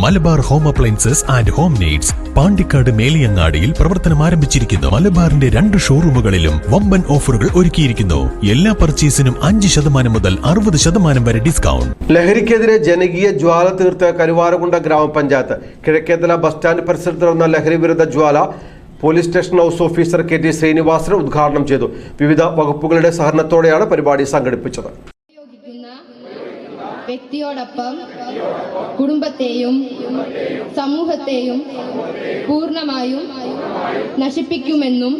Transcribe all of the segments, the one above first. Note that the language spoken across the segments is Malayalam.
Malabar home appliances and home needs Pandikkad മേലിയങ്ങാടിയിൽ പ്രവർത്തനം ആരംഭിച്ചിരിക്കുന്നു. മലബാറിന്റെ രണ്ട് ഷോറൂമുകളിലും വമ്പൻ ഓഫറുകൾ ഒരുക്കിയിരിക്കുന്നു. എല്ലാ പർച്ചേസിനും അഞ്ച് ശതമാനം മുതൽ അറുപത് ശതമാനം വരെ ഡിസ്കൗണ്ട്. ലഹരിക്കെതിരെ ജനകീയ ജ്വാല തീർത്ത കരുവാരകുണ്ട ഗ്രാമപഞ്ചായത്ത് കിഴക്കേതല ബസ് സ്റ്റാൻഡ് പരിസരത്ത് നടന്ന ലഹരി വിരുദ്ധ ജ്വാല police station house officer K T Srinivasan ഉദ്ഘാടനം ചെയ്തു. വിവിധ വകുപ്പുകളുടെ സഹകരണത്തോടെയാണ് പരിപാടി സംഘടിപ്പിച്ചത്. വ്യക്തിയോടൊപ്പം കുടുംബത്തെയും സമൂഹത്തെയും പൂർണമായും നശിപ്പിക്കുമെന്നും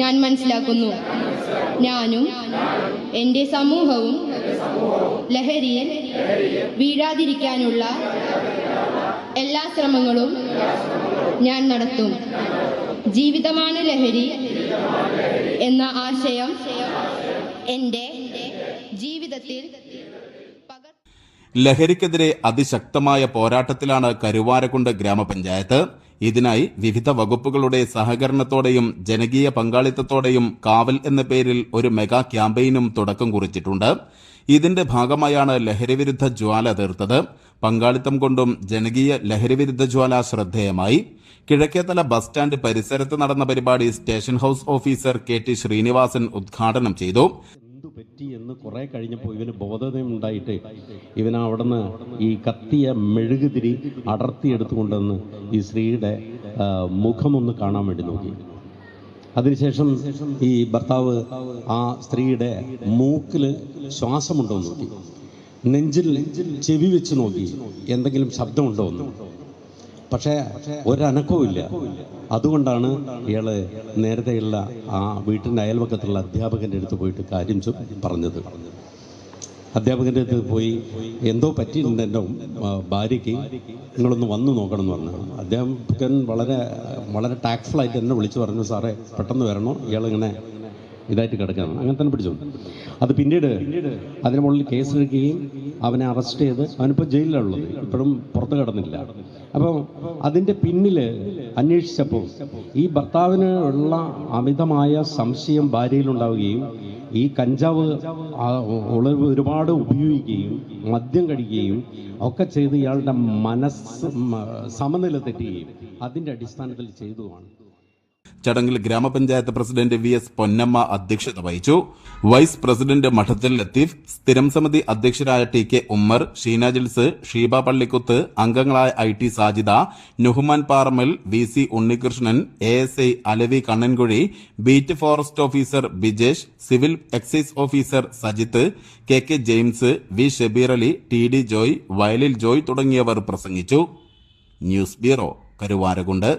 ഞാൻ മനസ്സിലാക്കുന്നു. ഞാനും എന്റെ സമൂഹവും ലഹരിയിൽ വീഴാതിരിക്കാനുള്ള എല്ലാ ശ്രമങ്ങളും ഞാൻ നടത്തും. ജീവിതമാണ് ലഹരി എന്ന ആശയം എന്റെ ജീവിതത്തിൽ ലഹരിക്കെതിരെ അതിശക്തമായ പോരാട്ടത്തിലാണ് കരുവാരക്കുണ്ട് ഗ്രാമപഞ്ചായത്ത്. ഇതിനായി വിവിധ വകുപ്പുകളുടെ സഹകരണത്തോടെയും ജനകീയ പങ്കാളിത്തത്തോടെയും കാവൽ എന്ന പേരിൽ ഒരു മെഗാ ക്യാമ്പയിനും തുടക്കം കുറിച്ചിട്ടുണ്ട്. ഇതിന്റെ ഭാഗമായാണ് ലഹരിവിരുദ്ധ ജ്വാല തീർത്തത്. പങ്കാളിത്തം കൊണ്ടും ജനകീയ ലഹരിവിരുദ്ധ ജ്വാല ശ്രദ്ധേയമായി. കിഴക്കേത്തല ബസ് സ്റ്റാൻഡ് പരിസരത്ത് നടന്ന പരിപാടി station house officer K T Srinivasan ഉദ്ഘാടനം ചെയ്തു. എന്തു പറ്റി എന്ന് കുറെ കഴിഞ്ഞപ്പോൾ ഇവന് ബോധതയും ഉണ്ടായിട്ട് ഇവൻ ഈ കത്തിയ മെഴുകുതിരി അടർത്തിയെടുത്തുകൊണ്ടുവന്ന് ഈ സ്ത്രീയുടെ മുഖമൊന്ന് കാണാൻ വേണ്ടി നോക്കി. അതിനുശേഷം ഈ ഭർത്താവ് ആ സ്ത്രീയുടെ മൂക്കിൽ ശ്വാസമുണ്ടോ നോക്കി. നെഞ്ചിൽ ചെവി വെച്ച് നോക്കി. എന്തെങ്കിലും ശബ്ദമുണ്ടോ എന്ന്. പക്ഷേ ഒരനക്കവും ഇല്ല അതുകൊണ്ടാണ് ഇയാൾ നേരത്തെയുള്ള ആ വീട്ടിന്റെ അയൽവക്കത്തുള്ള അധ്യാപകന്റെ അടുത്ത് പോയിട്ട് കാര്യം പറഞ്ഞത്. അധ്യാപകന്റെ അടുത്ത് പോയി എന്തോ പറ്റിയിട്ടുണ്ട് എന്റെ ഭാര്യയ്ക്ക്. നിങ്ങളൊന്ന് വന്നു നോക്കണം എന്ന് പറഞ്ഞു. അധ്യാപകൻ വളരെ വളരെ ടാക്ട്ഫുള്ളായിട്ട് എന്നെ വിളിച്ചു പറഞ്ഞു സാറേ പെട്ടെന്ന് വരണോ? ഇയാളിങ്ങനെ ഇതായിട്ട് കിടക്കണം അങ്ങനെ തന്നെ പിടിച്ചു അത് പിന്നീട് അതിന് മുകളിൽ കേസ് എടുക്കുകയും അവനെ അറസ്റ്റ് ചെയ്ത് അവനിപ്പോൾ ജയിലിലുള്ളത് ഇപ്പോഴും പുറത്ത് കിടന്നില്ല. അപ്പോൾ അതിന്റെ പിന്നിൽ അന്വേഷിച്ചപ്പോൾ ഈ ഭർത്താവിന് ഉള്ള അമിതമായ സംശയം ഭാര്യയിലുണ്ടാവുകയും ഈ കഞ്ചാവ് ഉളവ് ഒരുപാട് ഉപയോഗിക്കുകയും മദ്യം കഴിക്കുകയും ഒക്കെ ചെയ്ത് ഇയാളുടെ മനസ്സ് സമനില തെറ്റുകയും അതിന്റെ അടിസ്ഥാനത്തിൽ ചെയ്തതുമാണ്. ചടങ്ങിൽ ഗ്രാമപഞ്ചായത്ത് പ്രസിഡന്റ് വി എസ് പൊന്നമ്മ അധ്യക്ഷത വഹിച്ചു. വൈസ് പ്രസിഡന്റ് മഠത്തിൽ ലത്തീഫ് സ്ഥിരം സമിതി അധ്യക്ഷരായ ടി കെ ഉമ്മർ ഷീന ജിൽസ് ഷീബ പള്ളിക്കുത്ത് അംഗങ്ങളായ I T Sajida Nuhman Paramal V C Unnikrishnan A S I Alavi Kannankuzhi beat forest officer Bijesh civil excise officer Sajith K K James V Shabeer Ali T D Joy Vayalil Joy തുടങ്ങിയവർ പ്രസംഗിച്ചു. News bureau Karuvarakundu.